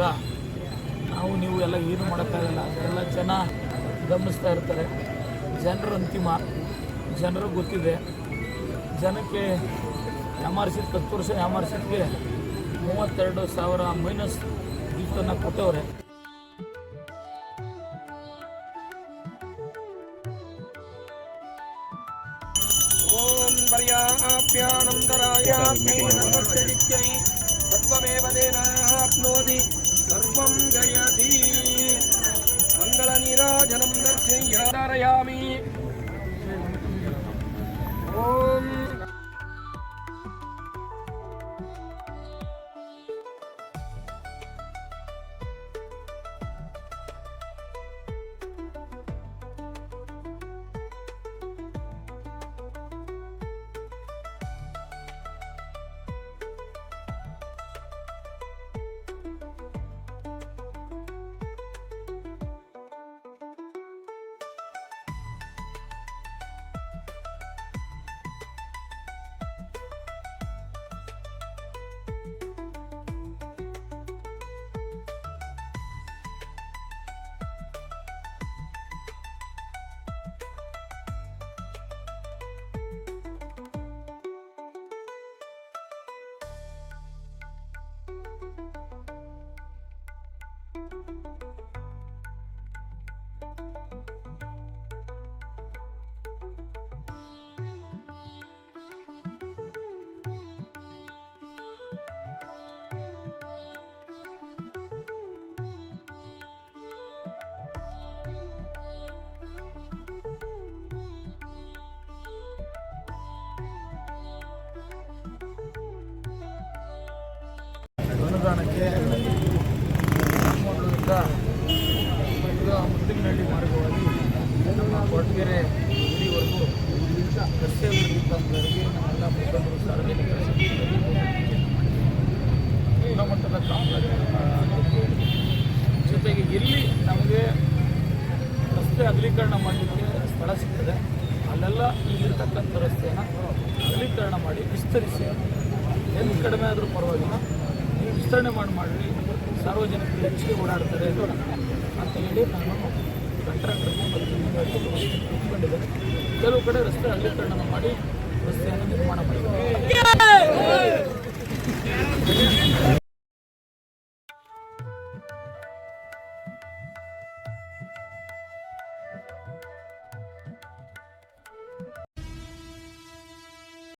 ಇರುವಾಗ ನಾವು ನೀವು ಎಲ್ಲ ಏನು ಮಾಡೋಕ್ಕಾಗಲ್ಲ ಅದೆಲ್ಲ ಜನ ಗಮನಿಸ್ತಾ ಇರ್ತಾರೆ. ಜನರ ಅಂತಿಮ. ಜನರು ಗೊತ್ತಿದೆ. ಜನಕ್ಕೆ ಯಾಮಾರಿಸಿದ ಹತ್ತು ವರ್ಷ ಯಾಮಾರಿಸಿದ್ಗೆ ಮೂವತ್ತೆರಡು ಸಾವಿರ ಮೈನಸ್ ಗಿಫ್ಟನ್ನು ಕೊಟ್ಟವ್ರೆ. ॐ दर्शय ಅನುದಾನಕ್ಕೆ ಮಂಗಳೂರಿಂದ ಇದು ಮುತ್ತಿನಹಳ್ಳಿ ಮಾರ್ಗವಾಗಿ ನಮ್ಮ ಇಲ್ಲಿವರೆಗೂ ಗುಡಿವರೆಗೂ ರಸ್ತೆ ಅಭಿವೃದ್ಧಿ ನಮ್ಮೆಲ್ಲ ಮುಖಂಡರು ಸಾರ್ವಜನಿಕರ ಗುಣಮಟ್ಟದ ಕಾಮಗಾರಿಗಳನ್ನು ಜೊತೆಗೆ ಎಲ್ಲಿ ನಮಗೆ ರಸ್ತೆ ಅಗಲೀಕರಣ ಮಾಡಲಿಕ್ಕೆ ಸ್ಥಳ ಸಿಗ್ತದೆ. ಅಲ್ಲೆಲ್ಲ ಇಲ್ಲಿರ್ತಕ್ಕಂಥ ರಸ್ತೆಯನ್ನು ಅಗಲೀಕರಣ ಮಾಡಿ ವಿಸ್ತರಿಸಿ. ಎಲ್ಲಿ ಕಡಿಮೆ ಆದರೂ ಪರವಾಗಿಲ್ಲ. ವಿಸ್ತರಣೆ ಮಾಡಿ ಮಾಡಿ ಸಾರ್ವಜನಿಕರು ಹೆಚ್ಚಿಗೆ ಓಡಾಡ್ತಾರೆ ಅಂತ ಹೇಳಿ ನಾನು ಕಂಟ್ರಾಕ್ಟರ್ ಮತ್ತು ಕೆಲವು ಕಡೆ ರಸ್ತೆ ಅಗಲೀಕರಣ ಮಾಡಿ ರಸ್ತೆಯನ್ನು ನಿರ್ಮಾಣ ಮಾಡಿದ್ದೇನೆ